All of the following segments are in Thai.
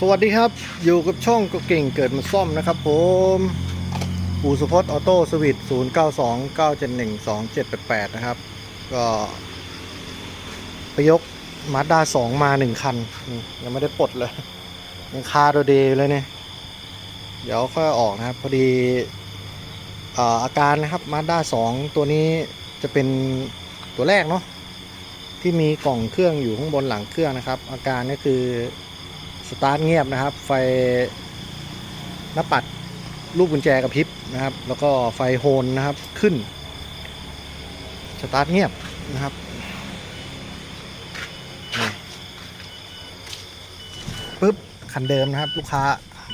สวัสดีครับ อยู่กับช่องก็เก่งเกิดมาซ่อมนะครับผมอูสุพจน์ออโต้สวิต0 9 2 9 7 1 2 7 8 8นะครับ ก็ไปยกมาด้า2มา1คัน ยังไม่ได้ปลดเลย ยังคาโดเดย์เลยเนี่ย เดี๋ยวค่อยออกนะครับ พอดีเอ่ออาการนะครับมาด้า2ตัวนี้จะเป็นตัวแรกเนาะที่มีกล่องเครื่องอยู่ข้างบนหลังเครื่องนะครับ อาการก็คือ สตาร์ทเงียบนะครับ ไฟหน้าปัดลูกกุญแจกระพริบนะครับ แล้วก็ไฟโฮนนะครับขึ้น สตาร์ทเงียบนะครับปึ๊บคันเดิมนะครับ ลูกค้า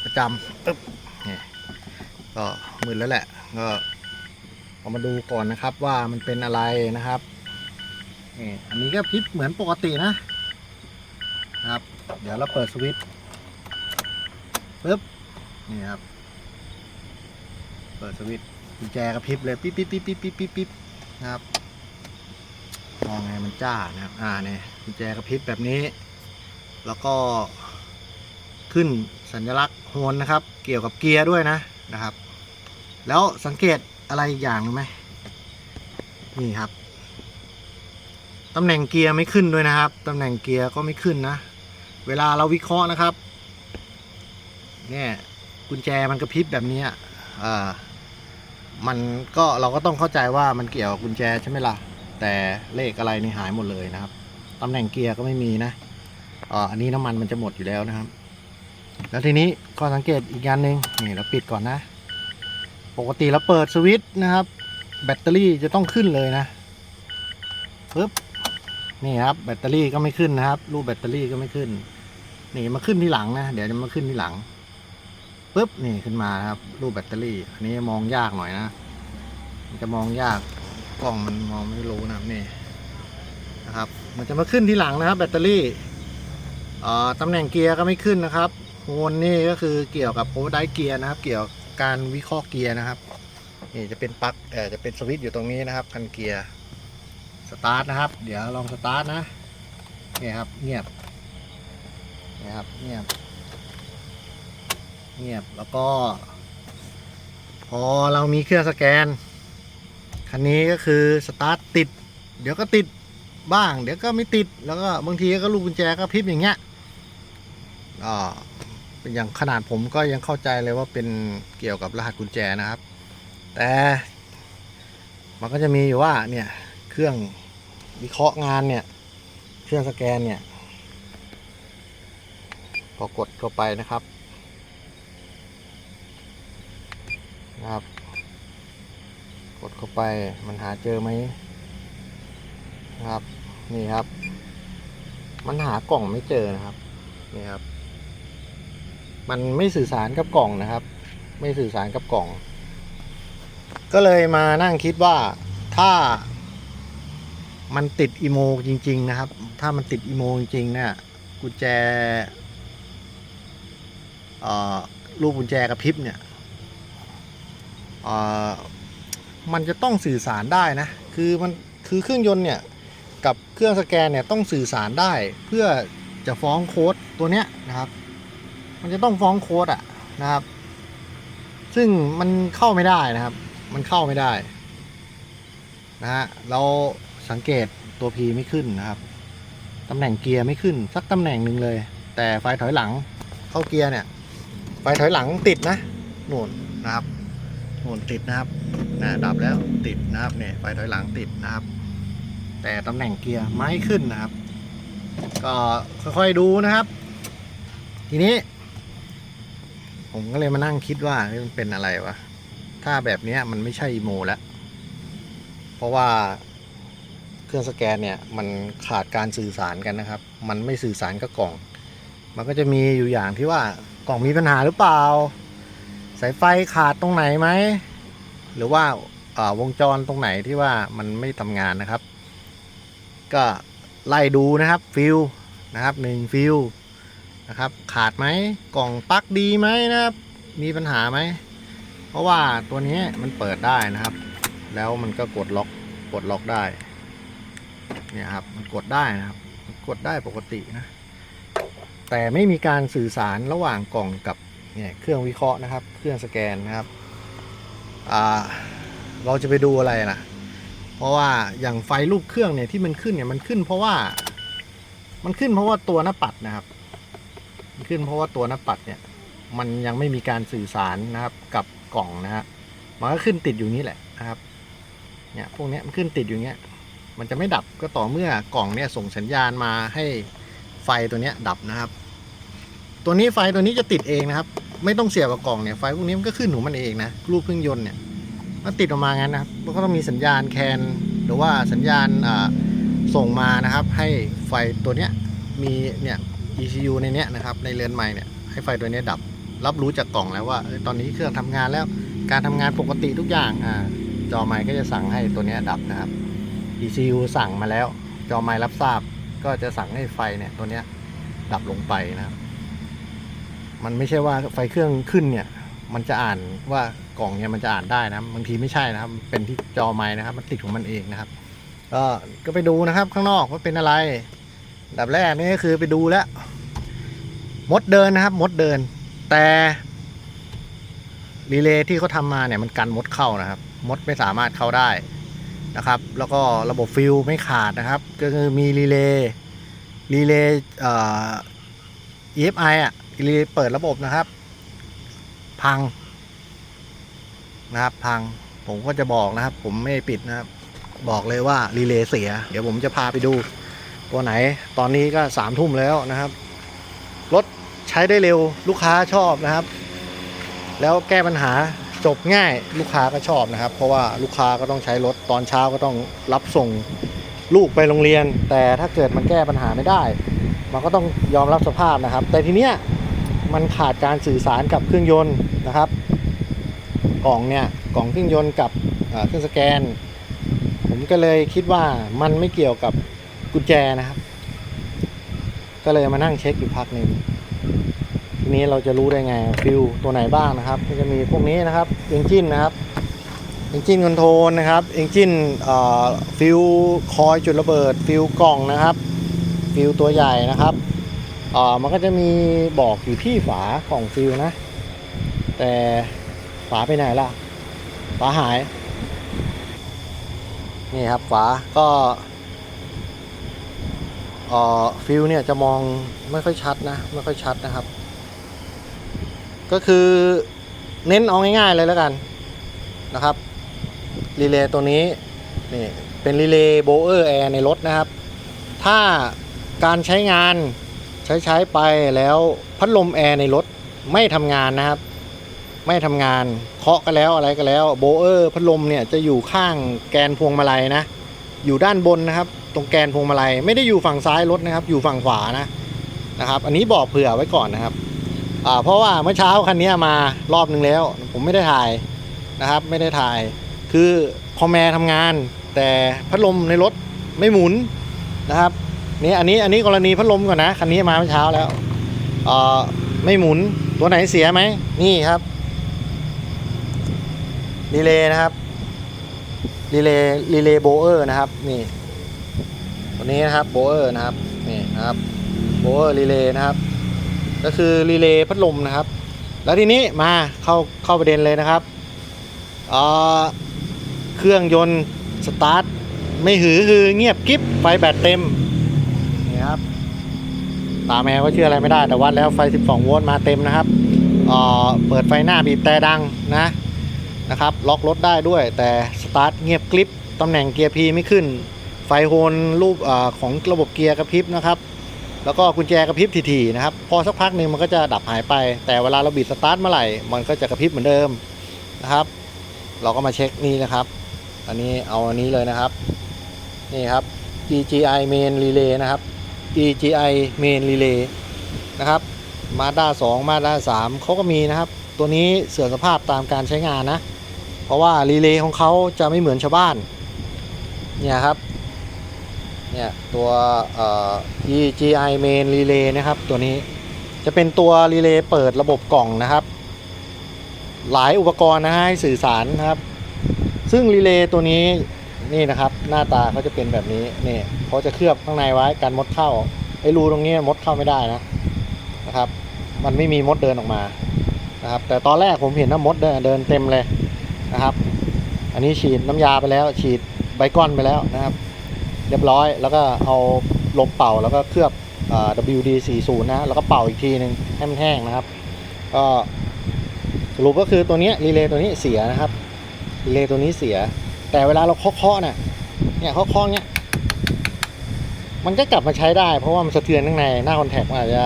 ประจำปึ๊บนี่ก็มืดแล้วแหละ ก็เอามาดูก่อนนะครับว่ามันเป็นอะไรนะครับนี่อันนี้ก็พริบเหมือนปกตินะ ครับ เดี๋ยวเราเปิดสวิตช์ปึ๊บนี่ครับ เปิดสวิตช์กุญแจกระพริบเลยปิ๊บปิ๊บปิ๊บปิ๊บปิ๊บปิ๊บปิ๊บนะครับมองไงมันจ้านะครับ อ่าเนี่ยกุญแจกระพริบแบบนี้ แล้วก็ขึ้นสัญลักษณ์โฮนนะครับ เกี่ยวกับเกียร์ด้วยนะนะครับ แล้วสังเกตอะไรอีกอย่างหรือไหมนี่ครับตำแหน่งเกียร์ไม่ขึ้นด้วยนะครับ ตำแหน่งเกียร์ก็ไม่ขึ้นนะ เวลาเราวิเคราะห์นะครับเนี่ยกุญแจมันกระพริบแบบนี้อ่ามันก็เราก็ต้องเข้าใจว่ามันเกี่ยวกับกุญแจใช่ไหมล่ะ แต่เลขอะไรนี่หายหมดเลยนะครับตำแหน่งเกียร์ก็ไม่มีนะอ่าอันนี้น้ำมันมันจะหมดอยู่แล้วนะครับ แล้วทีนี้ก็สังเกตอีกอย่างหนึ่งนี่เราปิดก่อนนะ ปกติเราเปิดสวิตช์นะครับ แบตเตอรี่จะต้องขึ้นเลยนะปึ๊บนี่ครับแบตเตอรี่ก็ไม่ขึ้นนะครับ รูปแบตเตอรี่ก็ไม่ขึ้น นี่มาขึ้นที่หลังนะ เดี๋ยวจะมาขึ้นที่หลังปุ๊บนี่ขึ้นมาครับ รูปแบตเตอรี่ อันนี้มองยากหน่อยนะจะมองยากกล้องมันมองไม่รู้นะนี่นะครับ มันจะมาขึ้นที่หลังนะครับ แบตเตอรี่อ่อตำแหน่งเกียร์ก็ไม่ขึ้นนะครับโฮนนี่ก็คือเกี่ยวกับโอเวอร์ไดเกียร์นะครับ เกี่ยวกับการวิเคราะห์เกียร์นะครับนี่จะเป็นปลั๊กเอ่อจะเป็นสวิตช์อยู่ตรงนี้นะครับคันเกียร์สตาร์ทนะครับ เดี๋ยวลองสตาร์ทนะนี่ครับเงียบ นี่ยครับเงียบเงียบแล้วก็ พอเรามีเครื่องสแกน คันนี้ก็คือสตาร์ทติด เดี๋ยวก็ติดบ้าง เดี๋ยวก็ไม่ติดแล้วก็บางทีก็ลูกกุญแจก็พริบอย่างเงี้ยอ่าเป็นอย่างขนาดผมก็ยังเข้าใจเลยว่าเป็นเกี่ยวกับรหัสกุญแจนะครับ แต่มันก็จะมีอยู่ว่าเนี่ยเครื่องวิเคราะห์งานเนี่ย เครื่องสแกนเนี่ย พอกดเข้าไปนะครับนะครับ กดเข้าไปมันหาเจอไหมนะครับ นี่ครับ มันหากล่องไม่เจอนะครับ นี่ครับ มันไม่สื่อสารกับกล่องนะครับ ไม่สื่อสารกับกล่อง ก็เลยมานั่งคิดว่าถ้ามันติดอีโมจริง ๆ นะครับ ถ้ามันติดอีโมจริงๆเนี่ยกุญแจ ลูกกุญแจกระพริบเนี่ยมันจะต้องสื่อสารได้นะ คือมันคือเครื่องยนต์เนี่ยกับเครื่องสแกนเนี่ยต้องสื่อสารได้เพื่อจะฟ้องโค้ดตัวเนี้ยนะครับ มันจะต้องฟ้องโค้ดอะนะครับ ซึ่งมันเข้าไม่ได้นะครับ มันเข้าไม่ได้นะฮะเราสังเกตตัว P ไม่ขึ้นนะครับตำแหน่งเกียร์ไม่ขึ้นสักตำแหน่งหนึ่งเลย แต่ไฟถอยหลังเข้าเกียร์เนี่ย ไฟถอยหลังติดนะหนุนนะครับหนุนติดนะครับนะดับแล้วติดนะครับเนี่ยไฟถอยหลังติดนะครับ แต่ตำแหน่งเกียร์ไม่ขึ้นนะครับ ก็ค่อยๆดูนะครับ ทีนี้ ผมก็เลยมานั่งคิดว่ามันเป็นอะไรวะถ้าแบบนี้มันไม่ใช่อีโมแล้ว เพราะว่าเครื่องสแกนเนี่ยมันขาดการสื่อสารกันนะครับ มันไม่สื่อสารกับกล่อง มันก็จะมีอยู่อย่างที่ว่า กล่องมีปัญหาหรือเปล่า สายไฟขาดตรงไหนไหม หรือว่าาวงจรตรงไหนที่ว่ามันไม่ทำงานนะครับ ก็ไล่ดูนะครับฟิลนะครับหนึ่งฟิลนะครับขาดไหมกล่องปลั๊กดีไหมนะครับ มีปัญหาไหม เพราะว่าตัวนี้มันเปิดได้นะครับ แล้วมันก็กดล็อกกดล็อกได้เนี่ยครับมันกดได้นะครับ กดได้ปกตินะ แต่ไม่มีการสื่อสารระหว่างกล่องกับเนี่ยเครื่องวิเคราะห์นะครับ เครื่องสแกนนะครับเราจะไปดูอะไรนะเพราะว่าอย่างไฟลูกเครื่องเนี่ยที่มันขึ้นเนี่ยมันขึ้น เพราะว่ามันขึ้นเพราะว่าตัวหน้าปัดนะครับ มันขึ้นเพราะว่าตัวหน้าปัดเนี่ย มันยังไม่มีการสื่อสารนะครับกับกล่องนะฮะมันก็ขึ้นติดอยู่นี่แหละนะครับ เนี่ยพวกนี้มันขึ้นติดอยู่เนี้ย มันจะไม่ดับก็ต่อเมื่อกล่องเนี่ยส่งสัญญาณมาให้ไฟตัวเนี้ยดับนะครับ ตัวนี้ไฟตัวนี้จะติดเองนะครับ ไม่ต้องเสียบกับกล่องเนี่ยไฟพวกนี้มันก็ขึ้นของมันเองนะรูปเครื่องยนต์เนี่ยมันติดออกมางั้นนะครับมันก็ต้องมีสัญญาณแคนหรือว่าสัญญาณส่งมานะครับ ให้ไฟตัวเนี้ยมีเนี่ย ECU ในเนี้ยนะครับในเรือนไม้เนี่ยให้ไฟตัวเนี้ยดับ รับรู้จากกล่องแล้วว่าตอนนี้เครื่องทำงานแล้วการทำงานปกติทุกอย่างอ่าจอไม้ก็จะสั่งให้ตัวเนี้ยดับนะครับ ECU สั่งมาแล้ว จอไม้รับทราบ ก็จะสั่งให้ไฟเนี่ยตัวเนี้ยดับลงไปนะครับ มันไม่ใช่ว่าไฟเครื่องขึ้นเนี่ย มันจะอ่านว่ากล่องเนี่ยมันจะอ่านได้นะบางทีไม่ใช่นะครับ เป็นที่จอไม้นะครับ มันติดของมันเองนะครับ ก็ก็ไปดูนะครับข้างนอกว่าเป็นอะไรดับแรกนี่ก็คือไปดูแล้ว มดเดินนะครับ มดเดิน แต่รีเลย์ที่เขาทำมาเนี่ยมันกันมดเข้านะครับ มดไม่สามารถเข้าได้นะครับ แล้วก็ระบบฟิลไม่ขาดนะครับ ก็คือมีรีเลย์รีเลย์เอ่อ EFI อะ รีเลย์เปิดระบบนะครับ พังนะครับ พังผมก็จะบอกนะครับ ผมไม่ปิดนะครับ บอกเลยว่ารีเลย์เสีย เดี๋ยวผมจะพาไปดู ตัวไหน ตอนนี้ก็สามทุ่มแล้วนะครับรถใช้ได้เร็วลูกค้าชอบนะครับ แล้วแก้ปัญหาจบง่ายลูกค้าก็ชอบนะครับ เพราะว่าลูกค้าก็ต้องใช้รถตอนเช้าก็ต้องรับส่งลูกไปโรงเรียน แต่ถ้าเกิดมันแก้ปัญหาไม่ได้ มันก็ต้องยอมรับสภาพนะครับ แต่ทีเนี้ย มันขาดการสื่อสารกับเครื่องยนต์นะครับ กล่องเนี่ยกล่องเครื่องยนต์กับเครื่องสแกน ผมก็เลยคิดว่ามันไม่เกี่ยวกับกุญแจนะครับ ก็เลยมานั่งเช็คอยู่พักหนึ่งทีนี้เราจะรู้ได้ไงฟิวตัวไหนบ้างนะครับก็จะมีพวกนี้นะครับเอนจินนะครับเอนจินคอนโทรลนะครับเอนจินฟิวคอยจุดระเบิด ฟิวกล่องนะครับ ฟิวตัวใหญ่นะครับ อ่อมันก็จะมีบอกอยู่ที่ฝากล่องฟิวนะ แต่ฝาไปไหนล่ะ ฝาหาย นี่ครับฝาก็เออฟิลเนี่ยจะมองไม่ค่อยชัดนะ ไม่ค่อยชัดนะครับ ก็คือเน้นเอาง่ายๆเลยแล้วกันนะครับรีเลย์ตัวนี้นี่เป็นรีเลย์โบเออร์แอร์ในรถนะครับ ถ้าการใช้งาน ใช้ใช้ไปแล้วพัดลมแอร์ในรถไม่ทำงานนะครับ ไม่ทำงานเคาะก็แล้วอะไรก็แล้วโบเออร์พัดลมเนี่ยจะอยู่ข้างแกนพวงมาลัยนะ อยู่ด้านบนนะครับ ตรงแกนพวงมาลัยไม่ได้อยู่ฝั่งซ้ายรถนะครับ อยู่ฝั่งขวานะนะครับ อันนี้บอกเผื่อไว้ก่อนนะครับอ่าเพราะว่าเมื่อเช้าคันนี้มารอบนึงแล้ว ผมไม่ได้ถ่ายนะครับ ไม่ได้ถ่าย คือคอมแมร์ทำงาน แต่พัดลมในรถไม่หมุนนะครับ นี่อันนี้อันนี้กรณีพัดลมก่อนนะคันนี้มาเมื่อเช้าแล้วเอ่อไม่หมุนตัวไหนเสียไหมนี่ครับรีเลย์นะครับรีเลย์รีเลย์โบเออร์นะครับนี่ตัวนี้นะครับโบเออร์นะครับนี่นะครับโบเออร์รีเลย์นะครับ ก็คือรีเลย์พัดลมนะครับ แล้วทีนี้มาเข้าเข้าประเด็นเลยนะครับเอ่อเครื่องยนต์สตาร์ทไม่หือคือเงียบกิ๊บไฟแบตเต็ม ตาแมวก็เชื่ออะไรไม่ได้ แต่วัดแล้วไฟ 12 โวลต์มาเต็มนะครับเอ่อเปิดไฟหน้าบีบแต่ดังนะนะครับล็อกรถได้ด้วยแต่สตาร์ทเงียบกริบตำแหน่งเกียร์พีไม่ขึ้น ไฟโฮนรูปอของระบบเกียร์กระพริบนะครับ แล้วก็กุญแจกระพริบถี่ๆนะครับ พอสักพักหนึ่งมันก็จะดับหายไป แต่เวลาเราบิดสตาร์ทเมื่อไหร่มันก็จะกระพริบเหมือนเดิมนะครับ เราก็มาเช็คนี่นะครับ อันนี้เอาอันนี้เลยนะครับ นี่ครับ EGI Main Relay นะครับ EGI Main Relay นะครับ Mazda 2 Mazda 3เขาก็มีนะครับ ตัวนี้เสื่อมสภาพตามการใช้งานนะ เพราะว่ารีเลย์ของเขาจะไม่เหมือนชาวบ้าน เนี่ยครับ เนี่ยตัว EGI Main Relay นะครับ ตัวนี้จะเป็นตัวรีเลย์เปิดระบบกล่องนะครับ หลายอุปกรณ์นะให้สื่อสารนะครับ ซึ่งรีเลย์ตัวนี้นี่นะครับ หน้าตาเขาจะเป็นแบบนี้นี่เขาจะเคลือบข้างในไว้กันมดเข้าไอ้รูตรงนี้มดเข้าไม่ได้นะนะครับ มันไม่มีมดเดินออกมานะครับ แต่ตอนแรกผมเห็นว่ามดเดินเดินเต็มเลยนะครับ อันนี้ฉีดน้ำยาไปแล้ว ฉีดไบคอนไปแล้วนะครับ เรียบร้อยแล้วก็เอาลมเป่าแล้วก็เคลือบอ่า WD 40 นะแล้วก็เป่าอีกทีหนึ่งให้มันแห้งนะครับ ก็สรุปก็คือตัวนี้รีเลย์ตัวนี้เสียนะครับรีเลย์ตัวนี้เสีย แต่เวลาเราเคาะๆเนี่ย เนี่ยเขาคาะๆเนี่ยมันก็กลับมาใช้ได้ เพราะว่ามันสะเทือนข้างในหน้าคอนแทคมันอาจจะ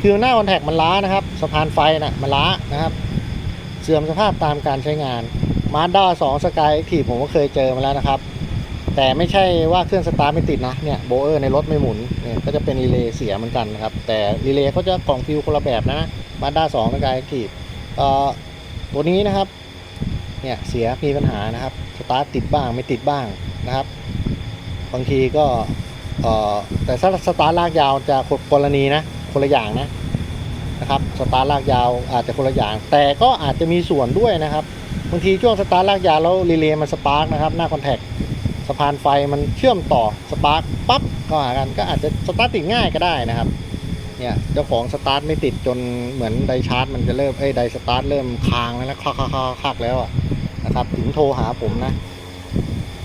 คือหน้าคอนแทคมันล้านะครับสะพานไฟน่ะมันล้านะครับ เสื่อมสภาพตามการใช้งานมาด้า2สกายทีผมก็เคยเจอมาแล้วนะครับ แต่ไม่ใช่ว่าเครื่องสตาร์ทไม่ติดนะเนี่ยโบเออร์ในรถไม่หมุนเนี่ยก็จะเป็นรีเลย์เสียเหมือนกันนะครับ แต่รีเลย์เขาจะกล่องฟิวคนละแบบนะมาด้า2สกายทีเอ่อตัวนี้นะครับเนี่ยเสียมีปัญหานะครับสตาร์ทติดบ้างไม่ติดบ้างนะครับ บางทีก็แต่ถ้าสตาร์ลากยาวจะกรณีนะคนละอย่างนะนะครับสตาร์ลากยาวอาจจะคนละอย่าง แต่ก็อาจจะมีส่วนด้วยนะครับบางทีช่วงสตาร์ลากยาวแล้วรีเลย์มันสปาร์กนะครับหน้าคอนแทคสะพานไฟมันเชื่อมต่อสปาร์กปั๊บก็หากันก็อาจจะสตาร์ทติดง่ายก็ได้นะครับเนี่ยเจ้าของสตาร์ทไม่ติดจนเหมือนไดชาร์จมันจะเริ่มเอ้ไดสตาร์ทเริ่มค้างแล้วนะคักคักคักคักแล้วอะนะครับถึงโทรหาผมนะ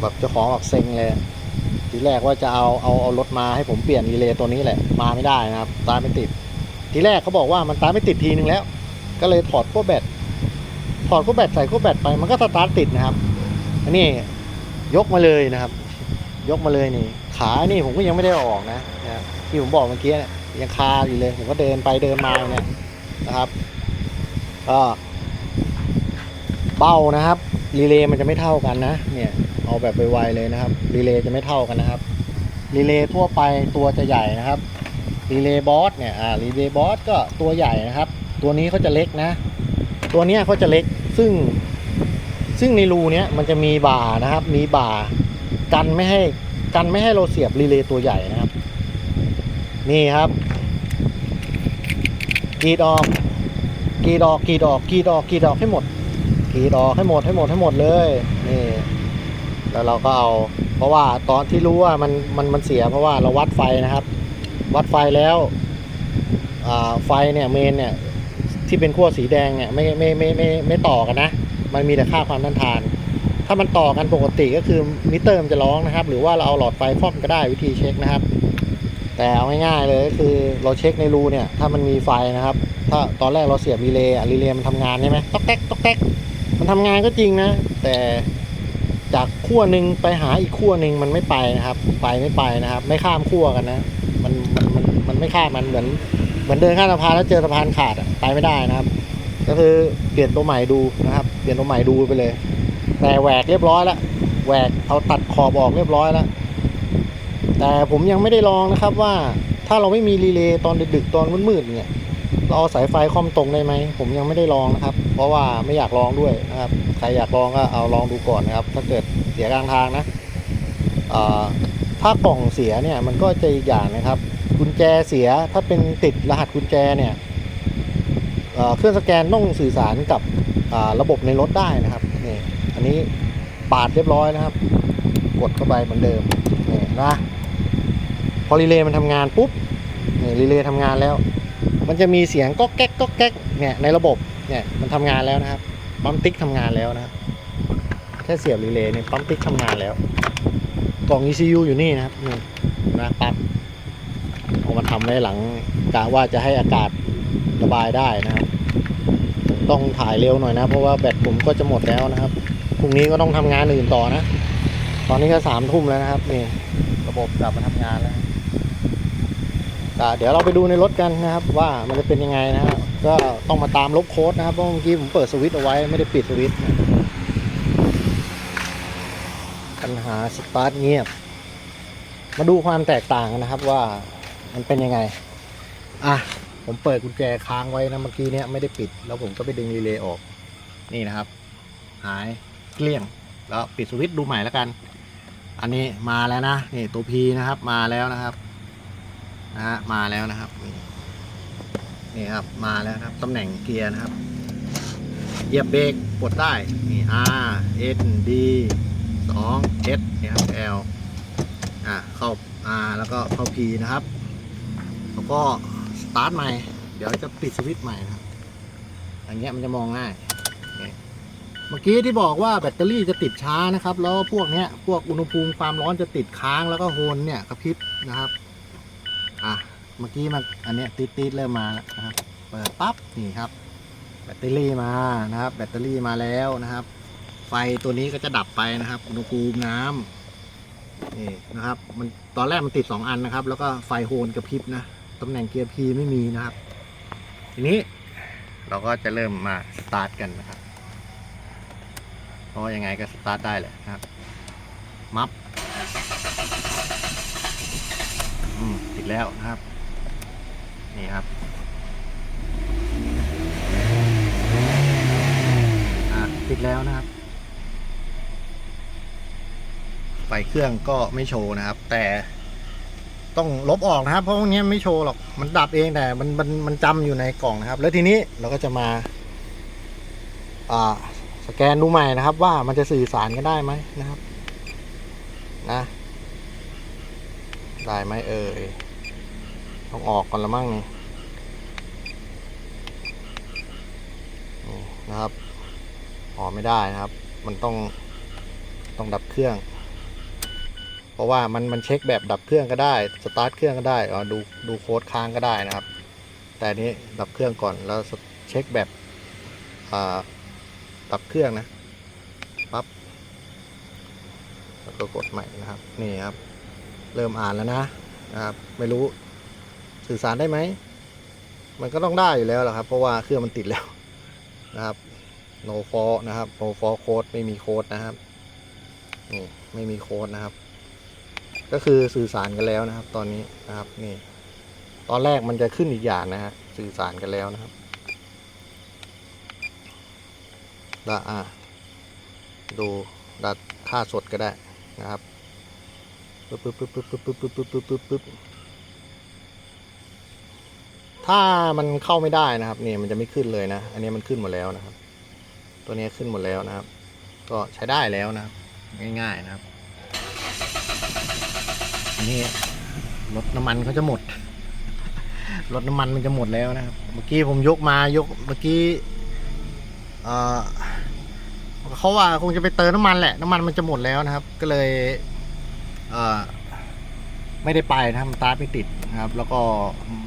แบบเจ้าของแบบเซ็งเลย แรกว่าจะเอาเอาเอารถมาให้ผมเปลี่ยนรีเลย์ตัวนี้แหละมาไม่ได้นะครับตาร์ไม่ติด ทีแรกเขาบอกว่ามันตาร์ไม่ติดทีนึงแล้ว ก็เลยถอดขั้วแบตถอดขั้วแบตใส่ขั้วแบตไปมันก็สตาร์ทติดนะครับ อันนี้ยกมาเลยนะครับ ยกมาเลยนี่ ขานี่ผมก็ยังไม่ได้ออกนะนะที่ผมบอกเมื่อกี้เนี่ยยังคาอยู่เลยผมก็เดินไปเดินมาเนี่ยนะครับก็เบ้านะครับรีเลย์มันจะไม่เท่ากันนะ เนี่ย เอาแบบไวๆเลยนะครับรีเลย์จะไม่เท่ากันนะครับรีเลย์ทั่วไปตัวจะใหญ่นะครับรีเลย์บอสเนี่ยอ่ารีเลย์บอสก็ตัวใหญ่นะครับ ตัวนี้เขาจะเล็กนะ ตัวเนี้ยเขาจะเล็กซึ่ง ซึ่งในรูเนี้ยมันจะมีบ่านะครับ มีบ่ากันไม่ให้กันไม่ให้เราเสียบรีเลย์ตัวใหญ่นะครับ นี่ครับกรีดออกกรีดออกกรีดออกกรีดออกกรีดออกให้หมดกรีดออกให้หมดให้หมดให้หมดเลยนี่ แล้วเราก็เอา เพราะว่าตอนที่รู้ว่ามันมันมันเสีย เพราะว่าเราวัดไฟนะครับ วัดไฟแล้วไฟเนี่ยเมนเนี่ยที่เป็นขั้วสีแดงเนี่ยไม่ไม่ไม่ไม่ไม่ต่อกันนะ มันมีแต่ค่าความต้านทาน ถ้ามันต่อกันปกติก็คือมิเตอร์มันจะร้องนะครับ หรือว่าเราเอาหลอดไฟครอบก็ได้วิธีเช็คนะครับ แต่เอาง่ายๆเลยก็คือเราเช็คในรูเนี่ยถ้ามันมีไฟนะครับ ถ้าตอนแรกเราเสียบรีเลย์อะรีเลย์มันทำงานใช่ไหมต๊อกแต๊กต๊อกแต๊กมันทำงานก็จริงนะ แต่ จากขั้วหนึ่งไปหาอีกขั้วหนึ่งมันไม่ไปนะครับ ไปไม่ไปนะครับ ไม่ข้ามขั้วกันนะ มันมันมันมันไม่ข้ามมันเหมือน เหมือนเดินข้ามสะพานแล้วเจอสะพานขาดอะไปไม่ได้นะครับ ก็คือเปลี่ยนตัวใหม่ดูนะครับ เปลี่ยนตัวใหม่ดูไปเลย แต่แหวกเรียบร้อยแล้วแหวกเอาตัดขอบออกเรียบร้อยแล้วแต่ผมยังไม่ได้ลองนะครับว่าถ้าเราไม่มีรีเลย์ตอนดึกๆตอนมืดๆเนี่ย เอาสายไฟคอมตรงได้ไหมผมยังไม่ได้ลองนะครับ เพราะว่าไม่อยากลองด้วยนะครับใครอยากลองก็เอาลองดูก่อนนะครับ ถ้าเกิดเสียกลางทางนะถ้ากล่องเสียเนี่ยมันก็จะอีกอย่างนะครับกุญแจเสียถ้าเป็นติดรหัสกุญแจเนี่ยเเครื่องสแกนต้องสื่อสารกับระบบในรถได้นะครับนี่อันนี้ปาดเรียบร้อยนะครับ กดเข้าไปเหมือนเดิมนี่นะพอรีเลย์มันทำงานปุ๊บนี่รีเลย์ทำงานแล้ว มันจะมีเสียงก็แก๊กก็แก๊กเนี่ยในระบบเนี่ยมันทำงานแล้วนะครับปั๊มติ๊กทำงานแล้วนะครับแค่เสียบรีเลย์เนี่ยปั๊มติ๊กทำงานแล้วกล่อง ECU อยู่นี่นะครับนี่นะปั๊บเอามาทำไว้หลังกะว่าจะให้อากาศระบายได้นะครับ ต้องถ่ายเร็วหน่อยนะ เพราะว่าแบตผมก็จะหมดแล้วนะครับพรุ่งนี้ก็ต้องทำงานอื่นต่อนะ ตอนนี้ก็สามทุ่มแล้วนะครับนี่ระบบกลับมาทำงานแล้ว ก็เดี๋ยวเราไปดูในรถกันนะครับ ว่ามันจะเป็นยังไงนะครับก็ต้องมาตามลบโค้ดนะครับเพราะเมื่อกี้ผมเปิดสวิตช์เอาไว้ไม่ได้ปิดสวิตช์ปัญหาสตาร์ทเงียบ มาดูความแตกต่างกันนะครับว่ามันเป็นยังไง อะผมเปิดกุญแจค้างไว้นะเมื่อกี้เนี้ยไม่ได้ปิด แล้วผมก็ไปดึงรีเลย์ออก นี่นะครับ หายเกลี้ยง แล้วปิดสวิตช์ดูใหม่แล้วกัน อันนี้มาแล้วนะนี่ตัว P นะครับมาแล้วนะครับ นะฮะมาแล้วนะครับนี่ครับมาแล้วครับตำแหน่งเกียร์นะครับเหยียบเบรกกดได้นี่ R S D 2 S นี่ครับ L อะเข้า R แล้วก็เข้า P นะครับแล้วก็สตาร์ทใหม่ เดี๋ยวจะปิดสวิตช์ใหม่นะครับอันเนี้ยมันจะมองง่ายเมื่อกี้ที่บอกว่าแบตเตอรี่จะติดช้านะครับ แล้วพวกเนี้ยพวกอุณหภูมิความร้อนจะติดค้างแล้วก็โฮนเนี่ยกระพริบนะครับ อะเมื่อกี้มันอันเนี้ยติดติดเริ่มมาแล้วนะครับ เปิดปั๊บนี่ครับ แบตเตอรี่มานะครับ แบตเตอรี่มาแล้วนะครับ ไฟตัวนี้ก็จะดับไปนะครับอุณหภูมิน้ำนี่นะครับ มันตอนแรกมันติด 2 อันนะครับ แล้วก็ไฟโฮนกระพริบนะตำแหน่งเกียร์พีไม่มีนะครับ ทีนี้เราก็จะเริ่มมาสตาร์ทกันนะครับเพราะยังไงก็สตาร์ทได้เลยนะครับ มับอืมติด แล้วนะครับ นี่ครับติดแล้วนะครับ ไฟเครื่องก็ไม่โชว์นะครับ แต่ต้องลบออกนะครับ เพราะพวกนี้ไม่โชว์หรอกมันดับเองแต่มันมันมันจำอยู่ในกล่องนะครับ แล้วทีนี้เราก็จะมา อ่าสแกนดูใหม่นะครับ ว่ามันจะสื่อสารกันได้ไหมนะครับ นะ ได้ไหมเอ่ย ต้องออกก่อนละมั่งนี่นะครับออกไม่ได้นะครับ มันต้องต้องดับเครื่อง เพราะว่ามันมันเช็คแบบดับเครื่องก็ได้สตาร์ทเครื่องก็ได้อ๋อดูดูโค้ดค้างก็ได้นะครับ แต่นี้ดับเครื่องก่อนแล้วเช็คแบบอ่าดับเครื่องนะปั๊บแล้วก็กดใหม่นะครับนี่ครับ เริ่มอ่านแล้วนะนะครับไม่รู้ สื่อสารได้ไหม มันก็ต้องได้อยู่แล้วแหละครับ เพราะว่าเครื่องมันติดแล้วนะครับ no for นะครับ no for code ไม่มีโค้ดนะครับนี่ไม่มีโค้ดนะครับ ก็คือสื่อสารกันแล้วนะครับ ตอนนี้นะครับนี่ ตอนแรกมันจะขึ้นอีกอย่างนะฮะสื่อสารกันแล้วนะครับล้วอะดูดัดค่าสดก็ได้นะครับปึ๊บปึ๊บปึ๊บปึ๊บปึ๊บปึ๊บปึ๊บปึ๊บปึ๊บปึ๊บ ถ้ามันเข้าไม่ได้นะครับนี่มันจะไม่ขึ้นเลยนะ อันนี้มันขึ้นหมดแล้วนะครับ ตัวนี้ขึ้นหมดแล้วนะครับ ก็ใช้ได้แล้วนะครับ ง่ายๆนะครับอันนี้รถน้ำมันเขาจะหมดรถน้ำมันมันจะหมดแล้วนะครับ เมื่อกี้ผมยกมายกเมื่อกี้เออเขาว่าคงจะไปเติมน้ำมันแหละ น้ำมันมันจะหมดแล้วนะครับ ก็เลยเออ ไม่ได้ไปนะครับสตาร์ทไม่ติดนะครับ แล้วก็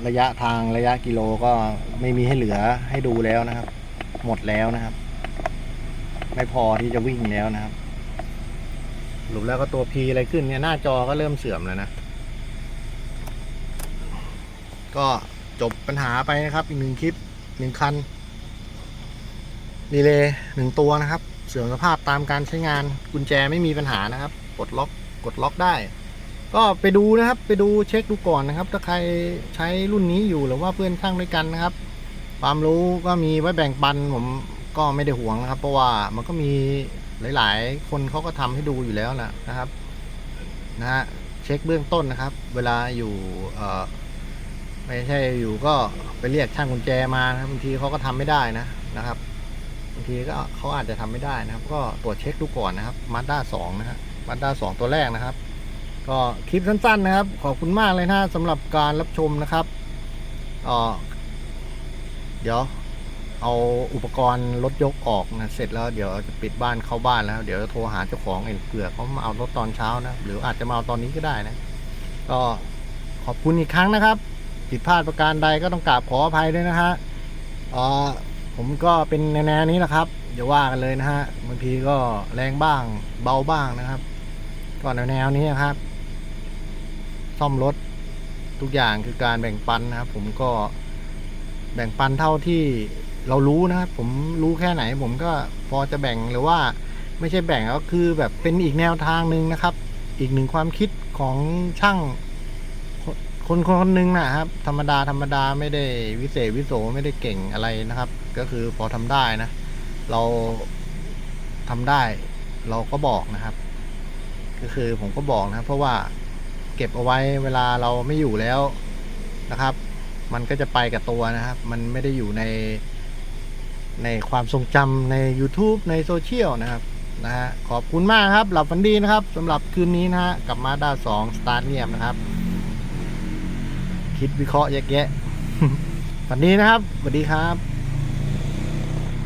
ระยะทางระยะกิโลก็ไม่มีให้เหลือให้ดูแล้วนะครับ หมดแล้วนะครับ ไม่พอที่จะวิ่งแล้วนะครับสรุปแล้วก็ตัว P อะไรขึ้นเนี่ยหน้าจอก็เริ่มเสื่อมแล้วนะ ก็จบปัญหาไปนะครับอีกหนึ่งคลิปหนึ่งคันรีเลย์หนึ่งตัวนะครับ เสื่อมสภาพตามการใช้งานกุญแจไม่มีปัญหานะครับ กดล็อกกดล็อกได้ ก็ไปดูนะครับ ไปดูเช็คดูก่อนนะครับ ถ้าใครใช้รุ่นนี้อยู่หรือว่าเพื่อนช่างด้วยกันนะครับ ความรู้ก็มีไว้แบ่งปันผมก็ไม่ได้ห่วงนะครับ เพราะว่ามันก็มีหลาย ๆ คนเขาก็ทำให้ดูอยู่แล้วนะนะครับนะฮะเช็คเบื้องต้นนะครับ เวลาอยู่เอ่อไม่ใช่อยู่ก็ไปเรียกช่างกุญแจมานะบบางทีเขาก็ทำไม่ได้นะนะครับบางทีก็เขาอาจจะทำไม่ได้นะครับ ก็ตรวจเช็คดูก่อนนะครับมาด้าสองนะฮะมาด้าสองตัวแรกนะครับ ก็คลิปสั้นๆนะครับ ขอบคุณมากเลยนะสำหรับการรับชมนะครับเเดี๋ยวเอาอุปกรณ์รถยกออกนะเสร็จแล้วเดี๋ยวจะปิดบ้านเข้าบ้านแล้ว เดี๋ยวโทรหาเจ้าของเอ็นเผื่อเขามาเอารถตอนเช้านะหรืออาจจะมาเอาตอนนี้ก็ได้นะ ก็ขอบคุณอีกครั้งนะครับ ผิดพลาดประการใดก็ต้องกราบขออภัยด้วยนะฮะผมก็เป็นแนวนี้แหละครับอย่าว่ากันเลยนะฮะบางทีก็แรงบ้างเบาบ้างนะครับ ก็แนวนี้นะครับ ซ่อมรถทุกอย่างคือการแบ่งปันนะครับ ผมก็แบ่งปันเท่าที่เรารู้นะครับผมรู้แค่ไหน ผมก็พอจะแบ่งหรือว่าไม่ใช่แบ่งก็คือแบบเป็นอีกแนวทางหนึ่งนะครับ อีกหนึ่งความคิดของช่างคนคนหนึ่งนะครับ ธรรมดาธรรมดาไม่ได้วิเศษวิโสไม่ได้เก่งอะไรนะครับ ก็คือพอทำได้นะ เราทำได้ เราก็บอกนะครับ ก็คือผมก็บอกนะครับเพราะว่า เก็บเอาไว้เวลาเราไม่อยู่แล้วนะครับ มันก็จะไปกับตัวนะครับ มันไม่ได้อยู่ในในความทรงจำใน YouTube ในโซเชียลนะครับนะฮะขอบคุณมากครับ หลับฝันดีนะครับสำหรับคืนนี้นะฮะกับมาด้าสองสตาร์เงียบนะครับ คิดวิเคราะห์แยกแยะฝันดีนะครับสวัสดีครับ